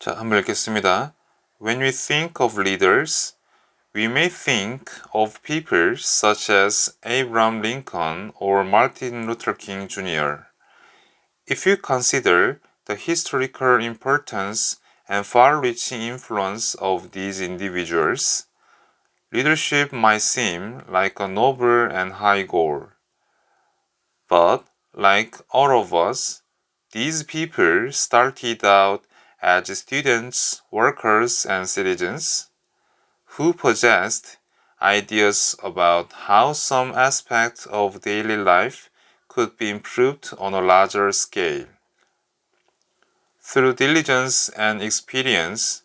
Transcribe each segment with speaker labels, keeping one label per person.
Speaker 1: 자, 한번 읽겠습니다. When we think of leaders, we may think of people such as Abraham Lincoln or Martin Luther King Jr. If you consider the historical importance and far-reaching influence of these individuals, leadership might seem like a noble and high goal. But, like all of us, these people started out as students, workers, and citizens who possessed ideas about how some aspect of daily life could be improved on a larger scale. Through diligence and experience,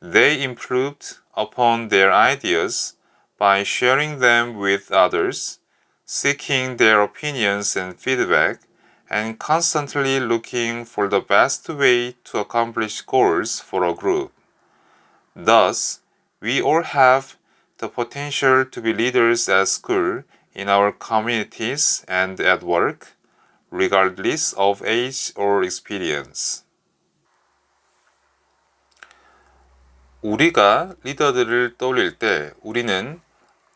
Speaker 1: they improved upon their ideas by sharing them with others, seeking their opinions and feedback, and constantly looking for the best way to accomplish goals for a group. Thus, we all have the potential to be leaders at school, in our communities, and at work, regardless of age or experience. 우리가 리더들을 떠올릴 때 우리는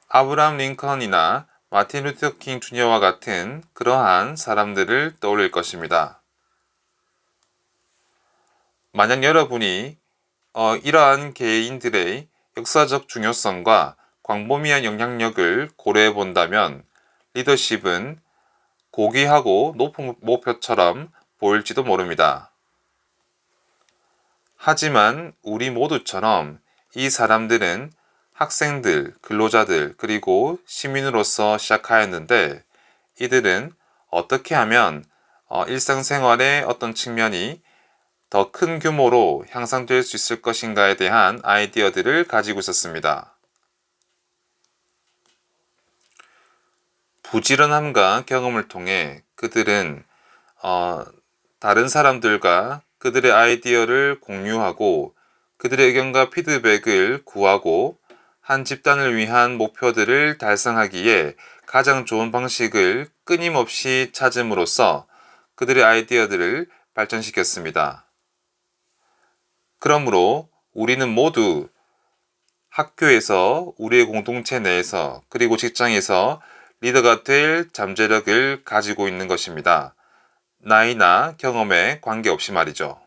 Speaker 1: 아브람 링컨이나 마틴 루터 킹 주니어와 같은 그러한 사람들을 떠올릴 것입니다. 만약 여러분이 어, 이러한 개인들의 역사적 중요성과 광범위한 영향력을 고려해 본다면 리더십은 고귀하고 높은 목표처럼 보일지도 모릅니다. 하지만 우리 모두처럼 이 사람들은 학생들, 근로자들, 그리고 시민으로서 시작하였는데 이들은 어떻게 하면 어, 일상생활의 어떤 측면이 더 큰 규모로 향상될 수 있을 것인가에 대한 아이디어들을 가지고 있었습니다. 부지런함과 경험을 통해 그들은 어, 다른 사람들과 그들의 아이디어를 공유하고 그들의 의견과 피드백을 구하고 한 집단을 위한 목표들을 달성하기에 가장 좋은 방식을 끊임없이 찾음으로써 그들의 아이디어들을 발전시켰습니다. 그러므로 우리는 모두 학교에서 우리의 공동체 내에서 그리고 직장에서 리더가 될 잠재력을 가지고 있는 것입니다. 나이나 경험에 관계없이 말이죠.